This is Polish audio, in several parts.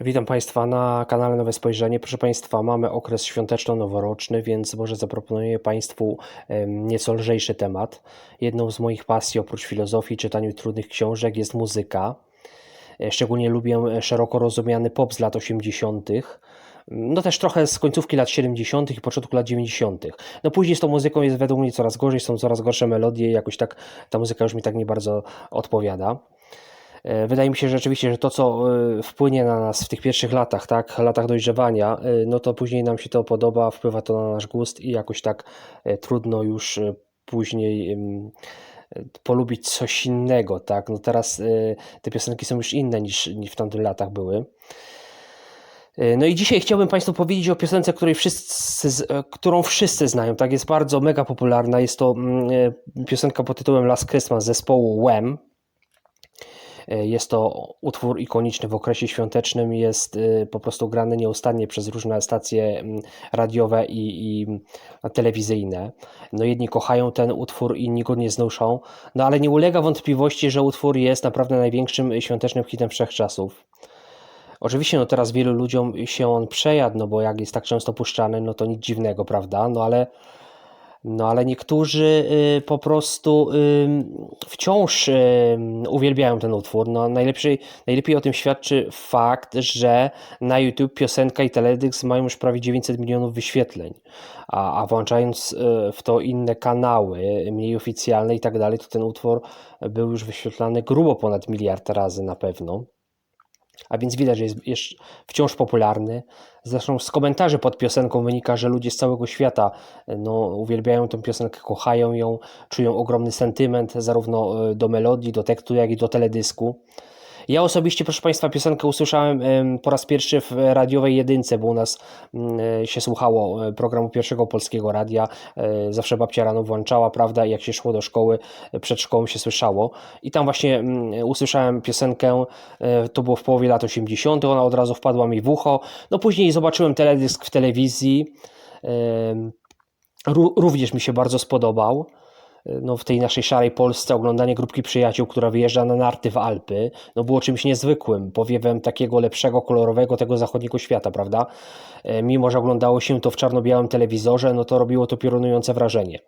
Witam Państwa na kanale Nowe Spojrzenie. Proszę Państwa, mamy okres świąteczno-noworoczny, więc może zaproponuję Państwu nieco lżejszy temat. Jedną z moich pasji, oprócz filozofii, czytaniu trudnych książek, jest muzyka. E, Szczególnie lubię e, szeroko rozumiany pop z lat 80. No też trochę z końcówki lat 70. i początku lat 90. No później z tą muzyką jest według mnie coraz gorzej, są coraz gorsze melodie jakoś tak ta muzyka już mi tak nie bardzo odpowiada. E, Wydaje mi się że rzeczywiście, że to, co e, wpłynie na nas w tych pierwszych latach, tak, latach dojrzewania, e, no to później nam się to podoba, wpływa to na nasz gust i jakoś tak trudno już później polubić coś innego, tak. No teraz te piosenki są już inne niż, w tamtych latach były. No i dzisiaj chciałbym Państwu powiedzieć o piosence, której wszyscy, którą wszyscy znają. Tak, jest bardzo mega popularna. Jest to mm, piosenka pod tytułem Last Christmas zespołu Wham. E, Jest to utwór ikoniczny w okresie świątecznym, jest e, po prostu grany nieustannie przez różne stacje mm, radiowe i, i mm, telewizyjne. No jedni kochają ten utwór, inni go nie znoszą, no ale nie ulega wątpliwości, że utwór jest naprawdę największym świątecznym hitem wszechczasów. Oczywiście, no teraz wielu ludziom się on przejadł, no bo jak jest tak często puszczany, no to nic dziwnego, prawda? No ale, no ale niektórzy y, po prostu wciąż uwielbiają ten utwór. No najlepszej, najlepiej o tym świadczy fakt, że na YouTube piosenka i teledysk mają już prawie 900 milionów wyświetleń, a, a włączając y, w to inne kanały, mniej oficjalne i tak dalej, to ten utwór był już wyświetlany grubo ponad miliard razy na pewno. A więc widać, że jest wciąż popularny. Zresztą z komentarzy pod piosenką wynika, że ludzie z całego świata no, uwielbiają tę piosenkę, kochają ją, czują ogromny sentyment zarówno e, do melodii, do tekstu, jak i do teledysku. Ja osobiście, proszę Państwa, piosenkę usłyszałem em, po raz pierwszy w radiowej jedynce, bo u nas mm, e, się słuchało e, programu pierwszego polskiego radia. E, Zawsze babcia rano włączała, prawda, jak się szło do szkoły, przed szkołą się słyszało. I tam właśnie mm, usłyszałem piosenkę, to było w połowie lat 80., ona od razu wpadła mi w ucho. No później zobaczyłem teledysk w telewizji. również mi się bardzo spodobał no, w tej naszej szarej Polsce oglądanie grupki przyjaciół, która wyjeżdża na narty w Alpy, no było czymś niezwykłym, powiewem takiego lepszego, kolorowego tego zachodniego świata, prawda? E, Mimo, że oglądało się to w czarno-białym telewizorze, no to robiło to piorunujące wrażenie.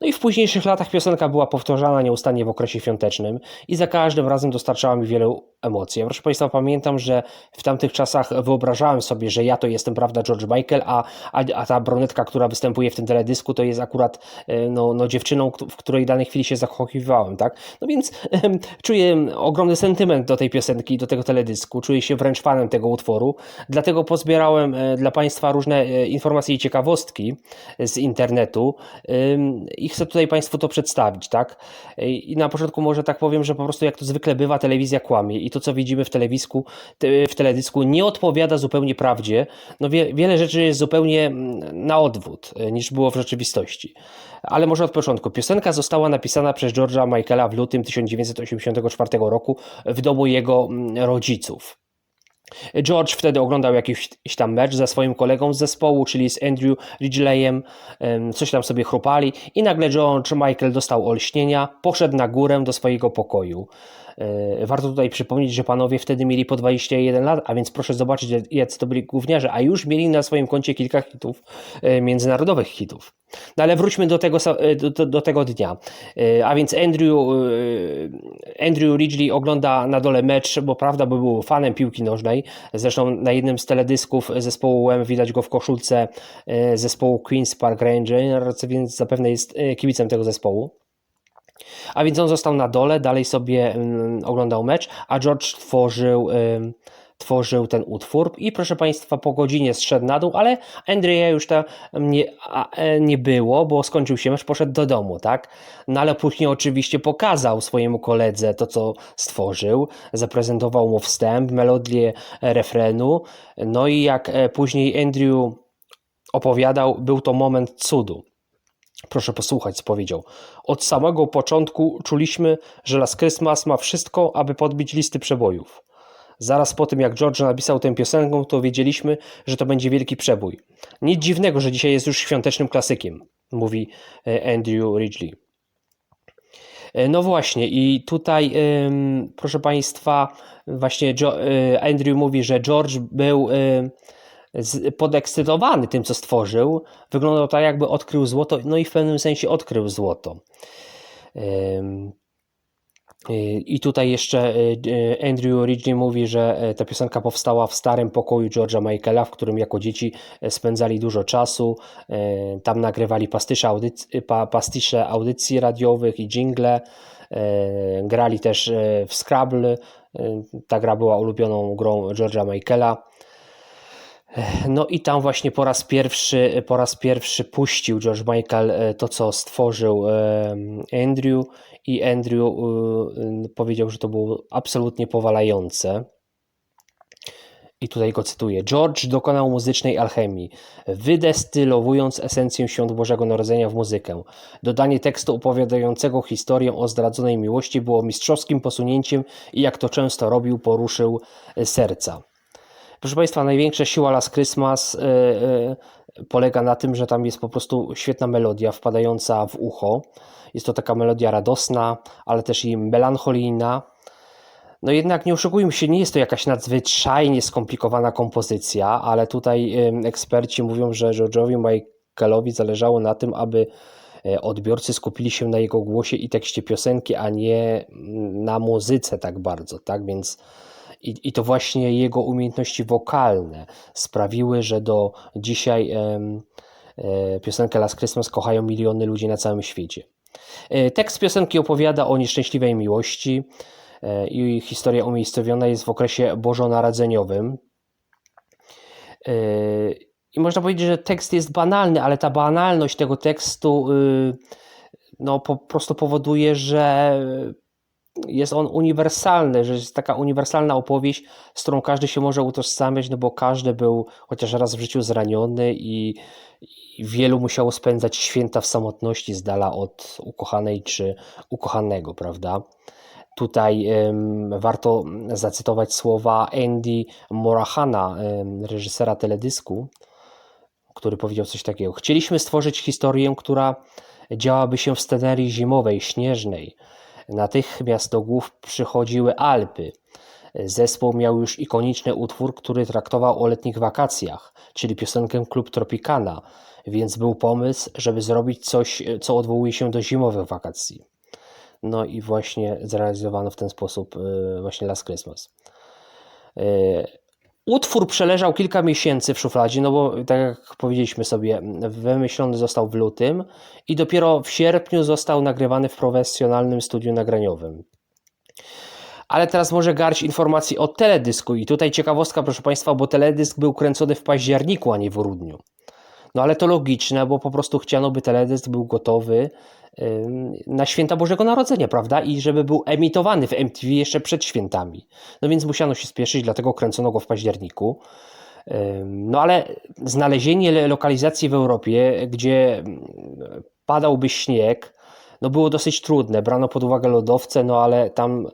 No i w późniejszych latach piosenka była powtarzana nieustannie w okresie świątecznym i za każdym razem dostarczała mi wiele emocji. Ja, proszę Państwa, pamiętam, że w tamtych czasach wyobrażałem sobie, że ja to jestem, prawda, George Michael, a, a, a ta brunetka, która występuje w tym teledysku, to jest akurat e, no, no, dziewczyną, w której danej chwili się zakochiwałem, tak? No więc em, czuję ogromny sentyment do tej piosenki, do tego teledysku, czuję się wręcz fanem tego utworu, dlatego pozbierałem e, dla Państwa różne e, informacje i ciekawostki z internetu i chcę tutaj Państwu to przedstawić, tak? I na początku może tak powiem, że po prostu jak to zwykle bywa, telewizja kłamie to, co widzimy w telewizku, te- w teledysku nie odpowiada zupełnie prawdzie. No wie, wiele rzeczy jest zupełnie mm, na odwrót e, niż było w rzeczywistości. Ale może od początku. Piosenka została napisana przez George'a Michaela w lutym 1984 roku w domu jego mm, rodziców. George wtedy oglądał jakiś tam mecz ze swoim kolegą z zespołu, czyli z Andrew Ridgeleyem, em, coś tam sobie chrupali i nagle George Michael dostał olśnienia, poszedł na górę do swojego pokoju. E, Warto tutaj przypomnieć, że panowie wtedy mieli po 21 lat, a więc proszę zobaczyć, jacy to byli gówniarze, a już mieli na swoim koncie kilka hitów, e, międzynarodowych hitów. No ale wróćmy do tego, e, do, do, tego dnia. A więc Andrew, Andrew Ridgely ogląda na dole mecz, bo prawda, bo był fanem piłki nożnej. Zresztą na jednym z teledysków zespołu UM widać go w koszulce zespołu Queen's Park Rangers, więc zapewne jest kibicem tego zespołu. A więc on został na dole, dalej sobie mm, oglądał mecz, a George tworzył, tworzył ten utwór i proszę Państwa po godzinie zszedł na dół, ale Andrzeja już tam nie, e, nie było, bo skończył się mecz, poszedł do domu, tak? No ale później oczywiście pokazał swojemu koledze to, co stworzył, zaprezentował mu wstęp, melodię refrenu, no i jak e, później Andrew opowiadał, był to moment cudu. Proszę posłuchać, powiedział. Od samego początku czuliśmy, że Last Christmas ma wszystko, aby podbić listy przebojów. Zaraz po tym, jak George napisał tę piosenkę, to wiedzieliśmy, że to będzie wielki przebój. Nic dziwnego, że dzisiaj jest już świątecznym klasykiem, mówi e, Andrew Ridgely. E, No właśnie, i tutaj, proszę Państwa, właśnie y, Andrew mówi, że George był podekscytowany tym, co stworzył. Wyglądał tak, jakby odkrył złoto, no i w pewnym sensie odkrył złoto. Y, I tutaj jeszcze y, y, Andrew originally mówi, że y, ta piosenka powstała w starym pokoju George'a Michaela, w którym jako dzieci y, spędzali dużo czasu. Y, Tam nagrywali pastysze, audyc- pa, pastisze audycji radiowych i jingle. Grali też w Scrabble. Ta gra była ulubioną grą George'a Michaela. No i tam właśnie po raz pierwszy, po raz pierwszy puścił George Michael e, to, co stworzył e, Andrew i Andrew e, powiedział, że to było absolutnie powalające. I tutaj go cytuję. George dokonał muzycznej alchemii, wydestylowując esencję Świąt Bożego Narodzenia w muzykę. Dodanie tekstu opowiadającego historię o zdradzonej miłości było mistrzowskim posunięciem i jak to często robił, poruszył serca. Proszę Państwa, największa siła Last Christmas y, y, polega na tym, że tam jest po prostu świetna melodia wpadająca w ucho. Jest to taka melodia radosna, ale też i melancholijna. No jednak nie oszukujmy się, nie jest to jakaś nadzwyczajnie skomplikowana kompozycja, ale tutaj ym, eksperci mówią, że George'owi Michaelowi zależało na tym, aby e, odbiorcy skupili się na jego głosie i tekście piosenki, a nie mm, na muzyce tak bardzo, tak? Więc i, I to właśnie jego umiejętności wokalne sprawiły, że do dzisiaj e, piosenkę Last Christmas kochają miliony ludzi na całym świecie. E, Tekst piosenki opowiada o nieszczęśliwej miłości e, i historia umiejscowiona jest w okresie bożonarodzeniowym. E, I można powiedzieć, że tekst jest banalny, ale ta banalność tego tekstu y, no, po prostu powoduje, że jest on uniwersalny, że jest taka uniwersalna opowieść, z którą każdy się może utożsamiać, no bo każdy był chociaż raz w życiu zraniony i, i wielu musiało spędzać święta w samotności z dala od ukochanej czy ukochanego, prawda? Tutaj warto zacytować słowa Andy Morahana, reżysera teledysku, który powiedział coś takiego. Chcieliśmy stworzyć historię, która działaby się w scenerii zimowej, śnieżnej. Natychmiast do głów przychodziły Alpy. Zespół miał już ikoniczny utwór, który traktował o letnich wakacjach, czyli piosenkę Klub Tropicana, więc był pomysł, żeby zrobić coś, co odwołuje się do zimowych wakacji. No i właśnie zrealizowano w ten sposób e, właśnie Last Christmas. Utwór przeleżał kilka miesięcy w szufladzie, no bo tak jak powiedzieliśmy sobie, wymyślony został w lutym i dopiero w sierpniu został nagrywany w profesjonalnym studiu nagraniowym. Ale teraz może garść informacji o teledysku i tutaj ciekawostka, proszę Państwa, bo teledysk był kręcony w październiku, a nie w grudniu. No ale to logiczne, bo po prostu chciano, by teledysk był gotowy na święta Bożego Narodzenia, prawda? I żeby był emitowany w MTV jeszcze przed świętami. No więc musiano się spieszyć, dlatego kręcono go w październiku. No ale znalezienie le- lokalizacji w Europie, gdzie mm, padałby śnieg, no było dosyć trudne. Brano pod uwagę lodowce, no ale tam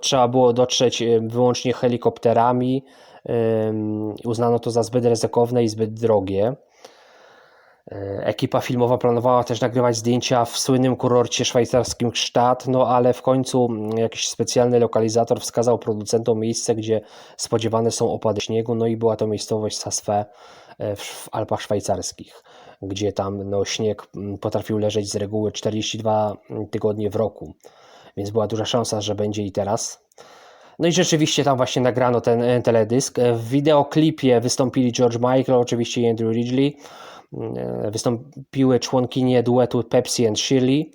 trzeba było dotrzeć wyłącznie helikopterami. Uznano to za zbyt ryzykowne i zbyt drogie. E, Ekipa filmowa planowała też nagrywać zdjęcia w słynnym kurorcie szwajcarskim Gstaad, no ale w końcu mm, jakiś specjalny lokalizator wskazał producentom miejsce, gdzie spodziewane są opady śniegu, no i była to miejscowość Sasfe e, w Alpach Szwajcarskich, gdzie tam no, śnieg mm, potrafił leżeć z reguły 42 tygodnie w roku, więc była duża szansa, że będzie i teraz. No i rzeczywiście tam właśnie nagrano ten e, teledysk. W wideoklipie wystąpili George Michael, oczywiście i Andrew Ridgely. E, Wystąpiły członkinie duetu Pepsi and Shirley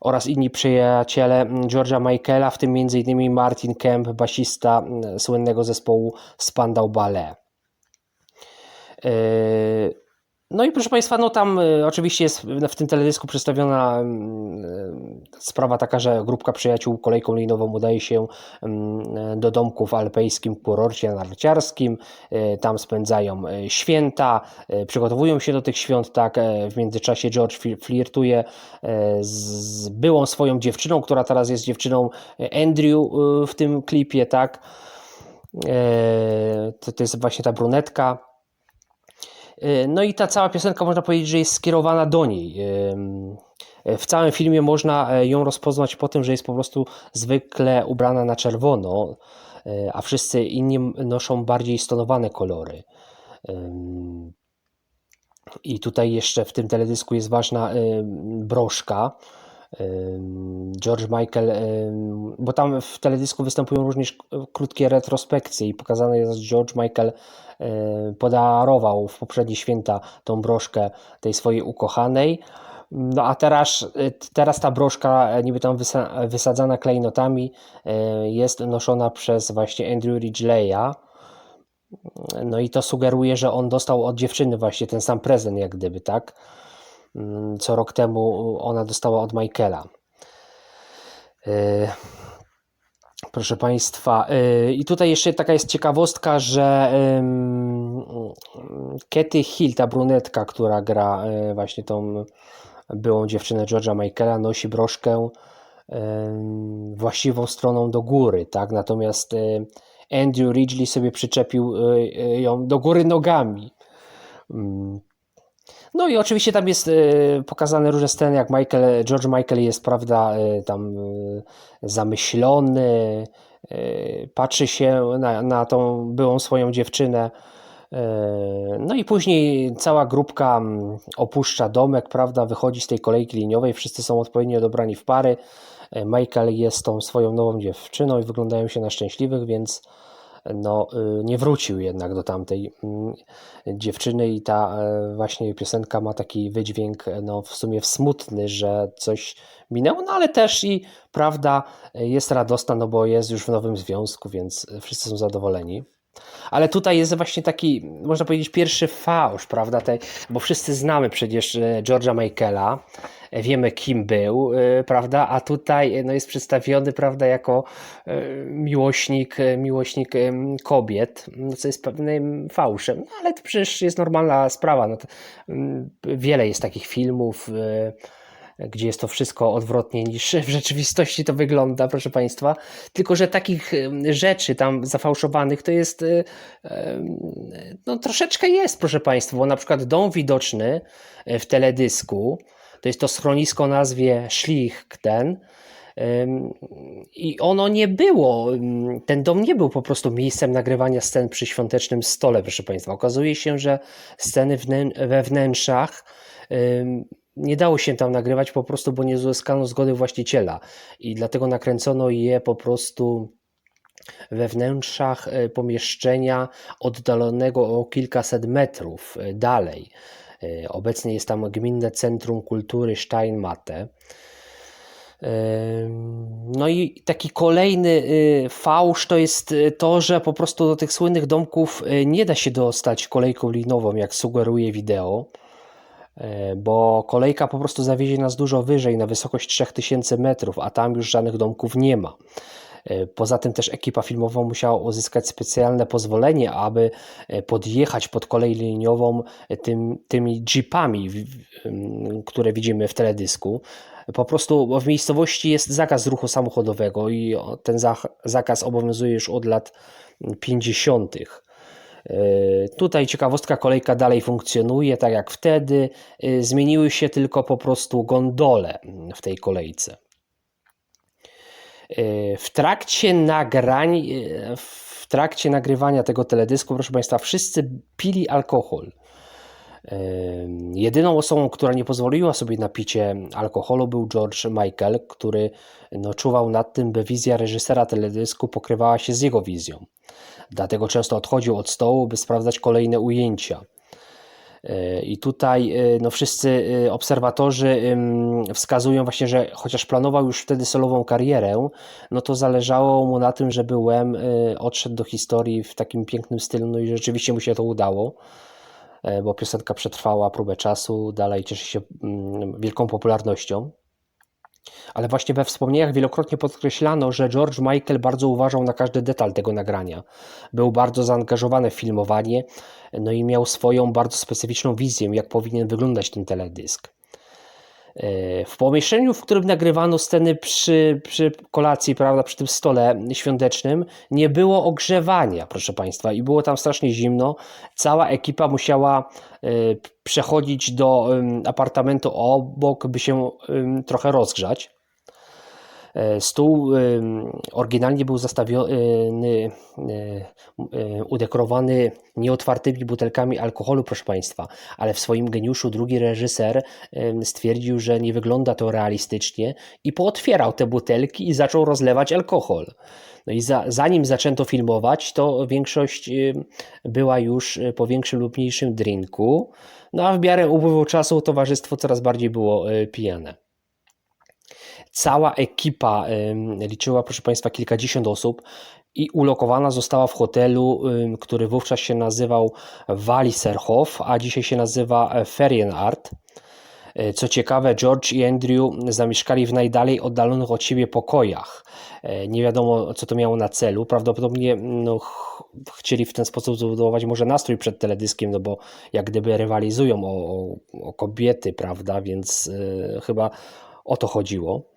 oraz inni przyjaciele George'a Michaela, w tym m.in. Martin Kemp, basista mm, słynnego zespołu Spandau Ballet. No i proszę Państwa, no tam e, oczywiście jest w tym teledysku przedstawiona mm, e, sprawa taka, że grupka przyjaciół kolejką linową udaje się mm, do domku w alpejskim kurorcie narciarskim. Tam spędzają święta, przygotowują się do tych świąt, tak. W międzyczasie George fli- flirtuje z byłą swoją dziewczyną, która teraz jest dziewczyną Andrew w tym klipie, tak. To, to jest właśnie ta brunetka. No i ta cała piosenka można powiedzieć, że jest skierowana do niej. Ym, W całym filmie można ją rozpoznać po tym, że jest po prostu zwykle ubrana na czerwono, a wszyscy inni noszą bardziej stonowane kolory. I tutaj jeszcze w tym teledysku jest ważna broszka. George Michael, bo tam w teledysku występują również krótkie retrospekcje i pokazane jest, że George Michael podarował w poprzednie święta tą broszkę tej swojej ukochanej. No a teraz, teraz ta broszka, niby tam wysadzana klejnotami, jest noszona przez właśnie Andrew Ridgeleya no i to sugeruje, że on dostał od dziewczyny właśnie ten sam prezent, jak gdyby, tak? Mm, co rok temu ona dostała od Michaela. Y, proszę Państwa, y, i tutaj jeszcze taka jest ciekawostka, że Katy Hill, ta brunetka, która gra y, właśnie tą byłą dziewczynę George'a Michaela, nosi broszkę właściwą stroną do góry, tak? Natomiast Andrew Ridgely sobie przyczepił ją do góry nogami. No i oczywiście tam jest y, pokazane różne sceny, jak Michael, George Michael jest, prawda, tam zamyślony, patrzy się na, na tą byłą swoją dziewczynę. No i później cała grupka mm, opuszcza domek, prawda, wychodzi z tej kolejki liniowej, wszyscy są odpowiednio dobrani w pary. Michael jest tą swoją nową dziewczyną i wyglądają się na szczęśliwych, więc no, y, nie wrócił jednak do tamtej mm, dziewczyny i ta e, właśnie piosenka ma taki wydźwięk no, w sumie smutny, że coś minęło, no ale też i prawda jest radosna, no bo jest już w nowym związku, więc wszyscy są zadowoleni. Ale tutaj jest właśnie taki, można powiedzieć, pierwszy fałsz, prawda? Te, bo wszyscy znamy przecież e, George'a Michaela, wiemy kim był, e, prawda? A tutaj e, no, jest przedstawiony, prawda, jako miłośnik, miłośnik kobiet, no, co jest pewnym fałszem. No, ale to przecież jest normalna sprawa. No, to, wiele jest takich filmów gdzie jest to wszystko odwrotnie niż w rzeczywistości to wygląda, proszę Państwa. Tylko, że takich rzeczy tam zafałszowanych to jest, no troszeczkę jest, proszę Państwa, bo na przykład dom widoczny e, w teledysku, to jest to schronisko o nazwie Schlichten, i ono nie było, ten dom nie był po prostu miejscem nagrywania scen przy świątecznym stole, proszę Państwa. Okazuje się, że sceny we wnętrzach nie dało się tam nagrywać po prostu, bo nie uzyskano zgody właściciela i dlatego nakręcono je po prostu we wnętrzach e, pomieszczenia oddalonego o kilkaset metrów e, dalej. E, obecnie jest tam Gminne Centrum Kultury Steinmatte. No i taki kolejny fałsz to jest to, że po prostu do tych słynnych domków nie da się dostać kolejką linową, jak sugeruje wideo. E, bo kolejka po prostu zawiezie nas dużo wyżej, na wysokość 3000 metrów, a tam już żadnych domków nie ma. E, poza tym też ekipa filmowa musiała uzyskać specjalne pozwolenie, aby e, podjechać pod kolej liniową tym, tymi jeepami, które widzimy w teledysku. Po prostu w miejscowości jest zakaz ruchu samochodowego i ten zakaz obowiązuje już od lat 50. E, tutaj ciekawostka, kolejka dalej funkcjonuje tak jak wtedy. E, zmieniły się tylko po prostu gondole w tej kolejce. E, w trakcie nagrań, w trakcie nagrywania tego teledysku, proszę Państwa, wszyscy pili alkohol. Jedyną osobą, która nie pozwoliła sobie na picie alkoholu był George Michael, który no, czuwał nad tym, by wizja reżysera teledysku pokrywała się z jego wizją. Dlatego często odchodził od stołu, by sprawdzać kolejne ujęcia. E, I tutaj e, no, wszyscy e, obserwatorzy wskazują właśnie, że chociaż planował już wtedy solową karierę, no to zależało mu na tym, żeby Wem odszedł do historii w takim pięknym stylu, no i rzeczywiście mu się to udało, bo piosenka przetrwała próbę czasu, dalej cieszy się mm, wielką popularnością. Ale właśnie we wspomnieniach wielokrotnie podkreślano, że George Michael bardzo uważał na każdy detal tego nagrania. Był bardzo zaangażowany w filmowanie, no i miał swoją bardzo specyficzną wizję, jak powinien wyglądać ten teledysk. E, W pomieszczeniu, w którym nagrywano sceny przy, przy kolacji, prawda, przy tym stole świątecznym, nie było ogrzewania, proszę Państwa, i było tam strasznie zimno. Cała ekipa musiała e, przechodzić do apartamentu obok, by się trochę rozgrzać. E, Stół oryginalnie był zastawiony, e, e, udekorowany nieotwartymi butelkami alkoholu, proszę Państwa, ale w swoim geniuszu drugi reżyser stwierdził, że nie wygląda to realistycznie i pootwierał te butelki i zaczął rozlewać alkohol. No i za, zanim zaczęto filmować, to większość była już po większym lub mniejszym drinku, no a w miarę upływu czasu towarzystwo coraz bardziej było pijane. Cała ekipa liczyła, proszę Państwa, kilkadziesiąt osób i ulokowana została w hotelu, który wówczas się nazywał Walliserhof, a dzisiaj się nazywa e, Ferienart. E, Co ciekawe, George i Andrew zamieszkali w najdalej oddalonych od siebie pokojach. E, Nie wiadomo, co to miało na celu. Prawdopodobnie no, ch- chcieli w ten sposób zbudować może nastrój przed teledyskiem, no bo jak gdyby rywalizują o, o, o kobiety, prawda? Więc chyba o to chodziło.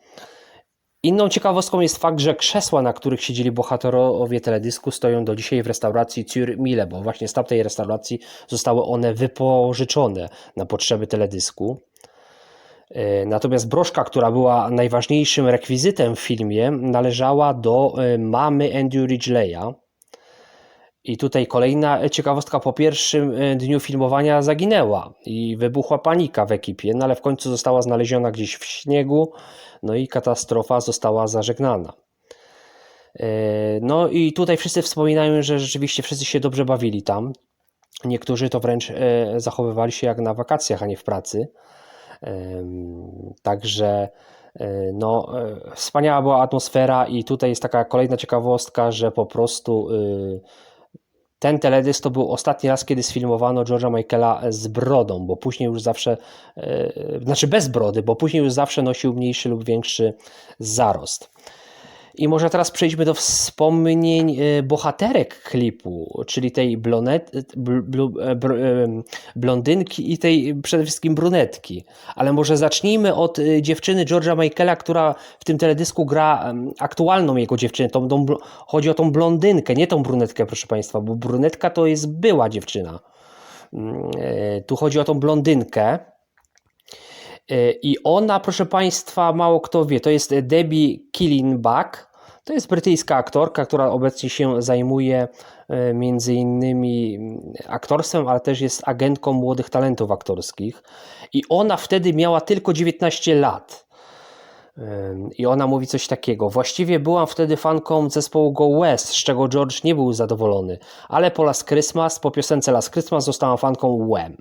Inną ciekawostką jest fakt, że krzesła, na których siedzieli bohaterowie teledysku, stoją do dzisiaj w restauracji Zur Mille, bo właśnie z tamtej restauracji zostały one wypożyczone na potrzeby teledysku. E, Natomiast broszka, która była najważniejszym rekwizytem w filmie, należała do e, mamy Andrew Ridgeleya. I tutaj kolejna ciekawostka. Po pierwszym e, dniu filmowania zaginęła i wybuchła panika w ekipie, no ale w końcu została znaleziona gdzieś w śniegu, no i katastrofa została zażegnana. E, No i tutaj wszyscy wspominają, że rzeczywiście wszyscy się dobrze bawili tam. Niektórzy to wręcz e, zachowywali się jak na wakacjach, a nie w pracy. Także e, no, e, wspaniała była atmosfera i tutaj jest taka kolejna ciekawostka, że po prostu y, ten teledysk to był ostatni raz, kiedy sfilmowano George'a Michaela z brodą, bo później już zawsze, e, znaczy bez brody, bo później już zawsze nosił mniejszy lub większy zarost. I może teraz przejdźmy do wspomnień e, bohaterek klipu, czyli tej blonet, bl, bl, e, em, blondynki i tej przede wszystkim brunetki. Ale może zacznijmy od e, dziewczyny George'a Michaela, która w tym teledysku gra aktualną jego dziewczynę. Tą, tą, bl- chodzi o tą blondynkę, nie tą brunetkę, proszę Państwa, bo brunetka to jest była dziewczyna. Mm, e, Tu chodzi o tą blondynkę. E, I ona, proszę Państwa, mało kto wie, to jest Debbie Killinback. To jest brytyjska aktorka, która obecnie się zajmuje e, między innymi mm, aktorstwem, ale też jest agentką młodych talentów aktorskich. I ona wtedy miała tylko 19 lat. Ym, I ona mówi coś takiego. Właściwie byłam wtedy fanką zespołu Go West, z czego George nie był zadowolony, ale po Last Christmas, po piosence Last Christmas zostałam fanką Wham.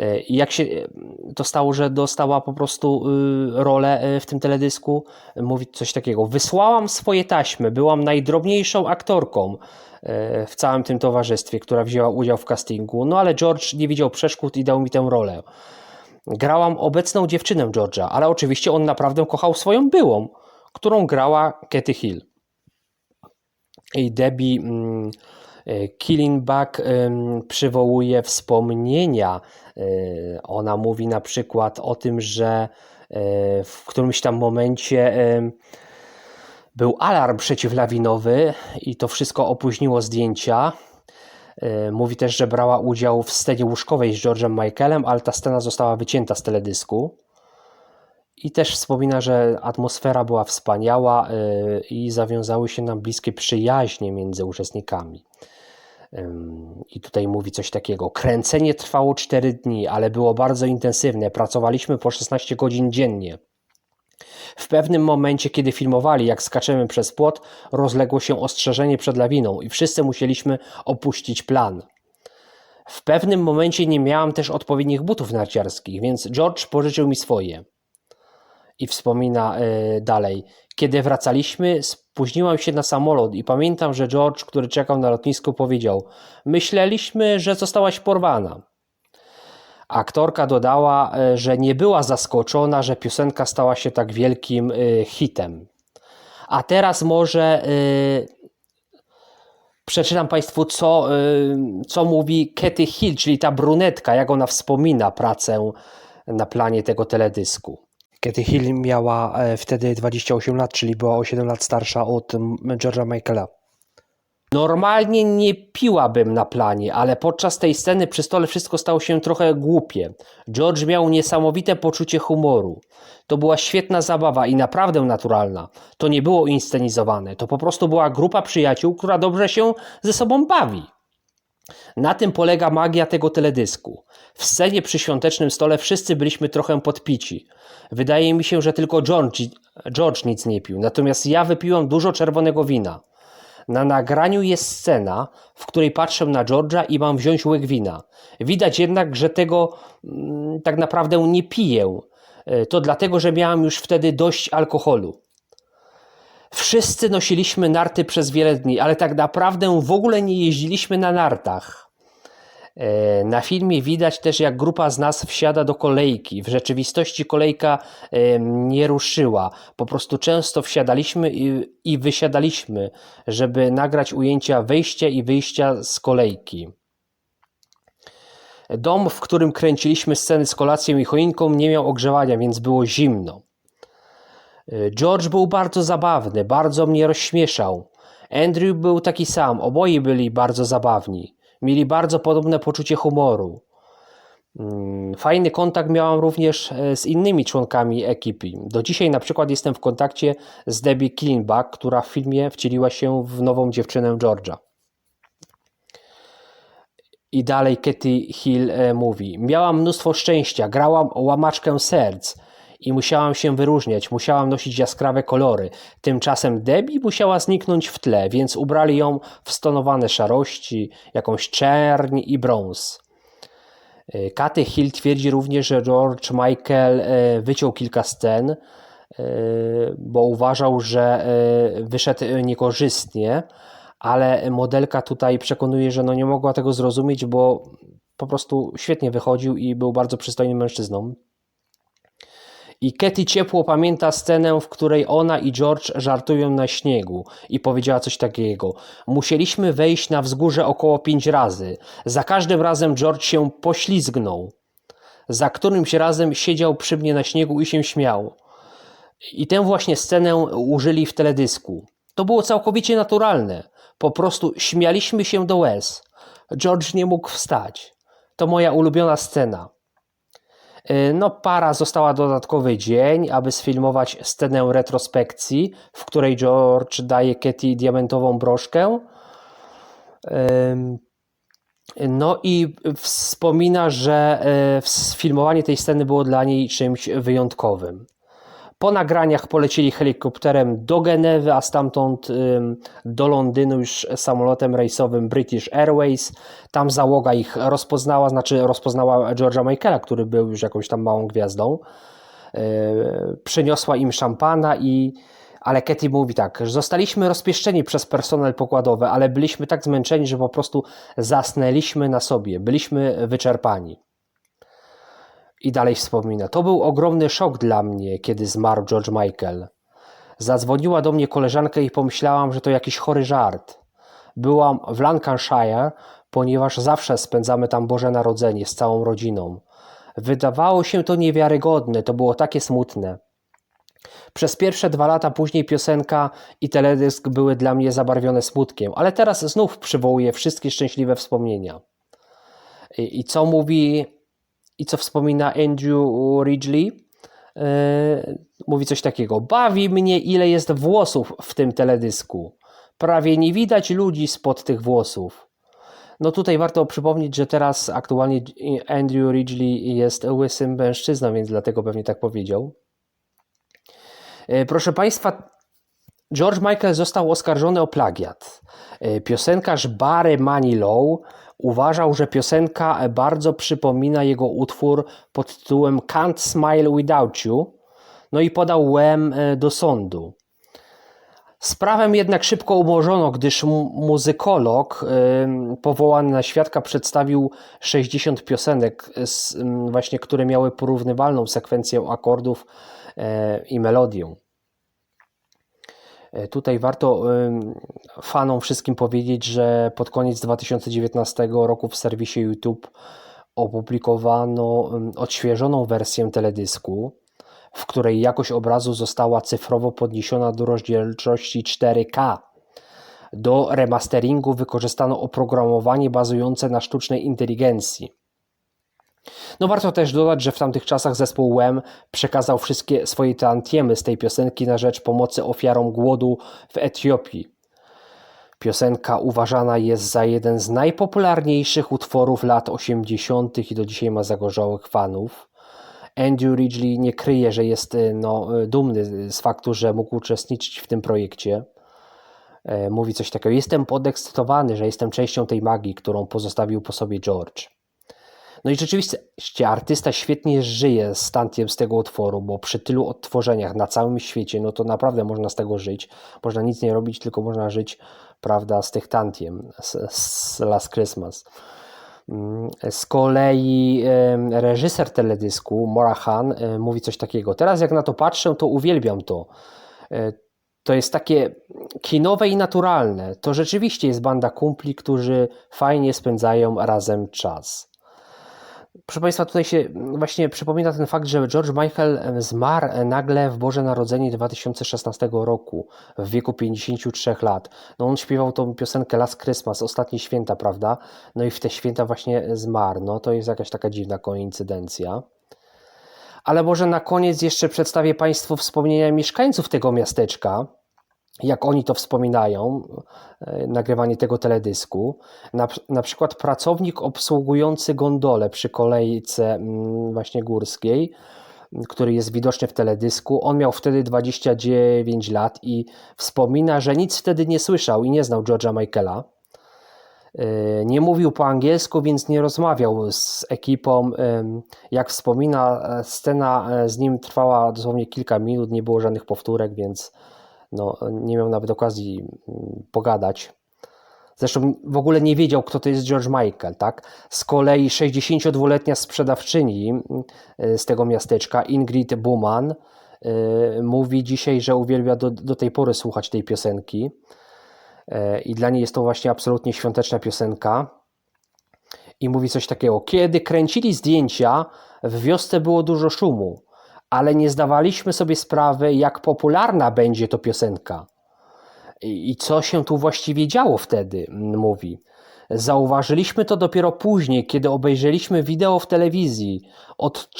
E, I jak się e, to stało, że dostała po prostu y, rolę e, w tym teledysku, mówi coś takiego. Wysłałam swoje taśmy, byłam najdrobniejszą aktorką w całym tym towarzystwie, która wzięła udział w castingu, no ale George nie widział przeszkód i dał mi tę rolę. Grałam obecną dziewczynę George'a, ale oczywiście on naprawdę kochał swoją byłą, którą grała Katy Hill. I Debbie mm, e, Killinback em, przywołuje wspomnienia. E, Ona mówi na przykład o tym, że e, w którymś tam momencie był alarm przeciwlawinowy i to wszystko opóźniło zdjęcia. Mówi też, że brała udział w scenie łóżkowej z George'em Michaelem, ale ta scena została wycięta z teledysku. I też wspomina, że atmosfera była wspaniała i zawiązały się nam bliskie przyjaźnie między uczestnikami. I tutaj mówi coś takiego. Kręcenie trwało 4 dni, ale było bardzo intensywne. Pracowaliśmy po 16 godzin dziennie. W pewnym momencie, kiedy filmowali, jak skaczemy przez płot, rozległo się ostrzeżenie przed lawiną i wszyscy musieliśmy opuścić plan. W pewnym momencie nie miałam też odpowiednich butów narciarskich, więc George pożyczył mi swoje. I wspomina e, dalej. Kiedy wracaliśmy, spóźniłam się na samolot i pamiętam, że George, który czekał na lotnisku, powiedział: Myśleliśmy, że zostałaś porwana. Aktorka dodała, e, że nie była zaskoczona, że piosenka stała się tak wielkim e, hitem. A teraz może przeczytam Państwu, co, co mówi Katy Hill, czyli ta brunetka, jak ona wspomina pracę na planie tego teledysku. Kiedy Hill miała e, wtedy 28 lat, czyli była o 7 lat starsza od mm, George'a Michaela. Normalnie nie piłabym na planie, ale podczas tej sceny przy stole wszystko stało się trochę głupie. George miał niesamowite poczucie humoru. To była świetna zabawa i naprawdę naturalna. To nie było inscenizowane, to po prostu była grupa przyjaciół, która dobrze się ze sobą bawi. Na tym polega magia tego teledysku. W scenie przy świątecznym stole wszyscy byliśmy trochę podpici. Wydaje mi się, że tylko George, George nic nie pił, natomiast ja wypiłem dużo czerwonego wina. Na nagraniu jest scena, w której patrzę na George'a i mam wziąć łyk wina. Widać jednak, że tego mm, tak naprawdę nie piję. E, To dlatego, że miałem już wtedy dość alkoholu. Wszyscy nosiliśmy narty przez wiele dni, ale tak naprawdę w ogóle nie jeździliśmy na nartach. E, Na filmie widać też, jak grupa z nas wsiada do kolejki. W rzeczywistości kolejka nie ruszyła. Po prostu często wsiadaliśmy i, i wysiadaliśmy, żeby nagrać ujęcia wejścia i wyjścia z kolejki. Dom, w którym kręciliśmy sceny z kolacją i choinką, nie miał ogrzewania, więc było zimno. E, George był bardzo zabawny, bardzo mnie rozśmieszał. Andrew był taki sam, oboje byli bardzo zabawni. Mieli bardzo podobne poczucie humoru. Mm, Fajny kontakt miałam również e, z innymi członkami ekipy. Do dzisiaj na przykład jestem w kontakcie z Debbie Killenbach, która w filmie wcieliła się w nową dziewczynę George'a. I dalej Katy Hill e, mówi: Miałam mnóstwo szczęścia, grałam o łamaczkę serc i musiałam się wyróżniać, musiałam nosić jaskrawe kolory. Tymczasem Debbie musiała zniknąć w tle, więc ubrali ją w stonowane szarości, jakąś czerń i brąz. E, Katy Hill twierdzi również, że George Michael e, wyciął kilka scen, e, bo uważał, że wyszedł niekorzystnie, ale modelka tutaj przekonuje, że no nie mogła tego zrozumieć, bo po prostu świetnie wychodził i był bardzo przystojnym mężczyzną. I Katy ciepło pamięta scenę, w której ona i George żartują na śniegu i powiedziała coś takiego. Musieliśmy wejść na wzgórze około pięć razy. Za każdym razem George się poślizgnął. Za którymś razem siedział przy mnie na śniegu i się śmiał. I tę właśnie scenę użyli w teledysku. To było całkowicie naturalne. Po prostu śmialiśmy się do łez. George nie mógł wstać. To moja ulubiona scena. Yy, No, para została dodatkowy dzień, aby sfilmować scenę retrospekcji, w której George daje Katy diamentową broszkę. No i wspomina, że e, sfilmowanie tej sceny było dla niej czymś wyjątkowym. Po nagraniach polecili helikopterem do Genewy, a stamtąd do Londynu już samolotem rejsowym British Airways. Tam załoga ich rozpoznała, znaczy rozpoznała George'a Michaela, który był już jakąś tam małą gwiazdą. Yy, przyniosła im szampana i ale Katy mówi tak, że zostaliśmy rozpieszczeni przez personel pokładowy, ale byliśmy tak zmęczeni, że po prostu zasnęliśmy na sobie, byliśmy wyczerpani. I dalej wspomina: To był ogromny szok dla mnie, kiedy zmarł George Michael. Zadzwoniła do mnie koleżanka i pomyślałam, że to jakiś chory żart. Byłam w Lancashire, ponieważ zawsze spędzamy tam Boże Narodzenie z całą rodziną. Wydawało się to niewiarygodne, to było takie smutne. Przez pierwsze dwa lata później piosenka i teledysk były dla mnie zabarwione smutkiem, ale teraz znów przywołuję wszystkie szczęśliwe wspomnienia. I, i co mówi i co wspomina Andrew Ridgely? Yy, mówi coś takiego. Bawi mnie, ile jest włosów w tym teledysku. Prawie nie widać ludzi spod tych włosów. No tutaj warto przypomnieć, że teraz aktualnie Andrew Ridgely jest łysym mężczyzną, więc dlatego pewnie tak powiedział. Yy, Proszę Państwa, George Michael został oskarżony o plagiat. Yy, Piosenkarz Barry Manilow uważał, że piosenka bardzo przypomina jego utwór pod tytułem Can't Smile Without You, no i podał łem e, do sądu. Sprawę jednak szybko umorzono, gdyż mu- muzykolog em, powołany na świadka przedstawił 60 piosenek, właśnie, które miały porównywalną sekwencję akordów e, i melodię. E, Tutaj warto fanom wszystkim powiedzieć, że pod koniec 2019 roku w serwisie YouTube opublikowano odświeżoną wersję teledysku, w której jakość obrazu została cyfrowo podniesiona do rozdzielczości 4K. Do remasteringu wykorzystano oprogramowanie bazujące na sztucznej inteligencji. No warto też dodać, że w tamtych czasach zespół Wem przekazał wszystkie swoje tantiemy z tej piosenki na rzecz pomocy ofiarom głodu w Etiopii. Piosenka uważana jest za jeden z najpopularniejszych utworów lat 80. i do dzisiaj ma zagorzałych fanów. Andrew Ridgely nie kryje, że jest y, no, y, dumny z faktu, że mógł uczestniczyć w tym projekcie. E, Mówi coś takiego: Jestem podekscytowany, że jestem częścią tej magii, którą pozostawił po sobie George. No i rzeczywiście artysta świetnie żyje z tantiem z tego utworu, bo przy tylu odtworzeniach na całym świecie, no to naprawdę można z tego żyć. Można nic nie robić, tylko można żyć, prawda, z tych tantiem, z, z Last Christmas. Mm, Z kolei reżyser teledysku, Morahan, mówi coś takiego. Teraz jak na to patrzę, to uwielbiam to. E, To jest takie kinowe i naturalne. To rzeczywiście jest banda kumpli, którzy fajnie spędzają razem czas. Proszę Państwa, tutaj się właśnie przypomina ten fakt, że George Michael zmarł nagle w Boże Narodzenie 2016 roku w wieku 53 lat. No on śpiewał tą piosenkę Last Christmas, Ostatnie Święta, prawda? No i w te święta właśnie zmarł. No to jest jakaś taka dziwna koincydencja. Ale może na koniec jeszcze przedstawię Państwu wspomnienia mieszkańców tego miasteczka, jak oni to wspominają, e, nagrywanie tego teledysku. Na, na przykład pracownik obsługujący gondolę przy kolejce mm, właśnie górskiej, m, który jest widoczny w teledysku, on miał wtedy 29 lat i wspomina, że nic wtedy nie słyszał i nie znał George'a Michaela. E, Nie mówił po angielsku, więc nie rozmawiał z ekipą. Em, Jak wspomina, e, scena e, z nim trwała dosłownie kilka minut, nie było żadnych powtórek, więc no, nie miał nawet okazji mm, pogadać. Zresztą w ogóle nie wiedział, kto to jest George Michael, tak? Z kolei 62-letnia sprzedawczyni mm, z tego miasteczka, Ingrid Buman, y, mówi dzisiaj, że uwielbia do, do tej pory słuchać tej piosenki. E, I dla niej jest to właśnie absolutnie świąteczna piosenka. I mówi coś takiego: Kiedy kręcili zdjęcia, w wiosce było dużo szumu, ale nie zdawaliśmy sobie sprawy, jak popularna będzie to piosenka. I, co się tu właściwie działo wtedy, m, mówi. Zauważyliśmy to dopiero później, kiedy obejrzeliśmy wideo w telewizji. Od,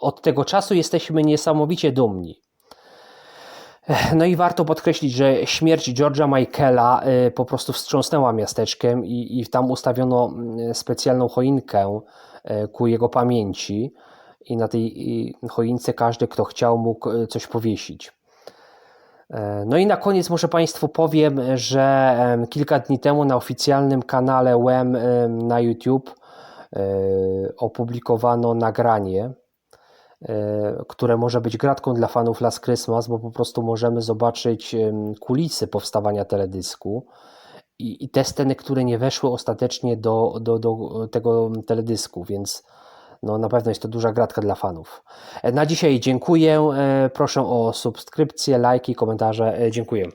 od tego czasu jesteśmy niesamowicie dumni. No i warto podkreślić, że śmierć George'a Michaela y, po prostu wstrząsnęła miasteczkiem i, i tam ustawiono mm, specjalną choinkę y, ku jego pamięci i na tej choince każdy, kto chciał, mógł y, coś powiesić. E, No i na koniec może Państwu powiem, że kilka dni temu na oficjalnym kanale WEM em, na YouTube e, opublikowano nagranie, e, które może być gratką dla fanów Last Christmas, bo po prostu możemy zobaczyć kulisy powstawania teledysku i te sceny, które nie weszły ostatecznie do, do, do tego teledysku, więc no, na pewno jest to duża gratka dla fanów. E, Na dzisiaj dziękuję. e, Proszę o subskrypcję, lajki, komentarze. E, Dziękuję.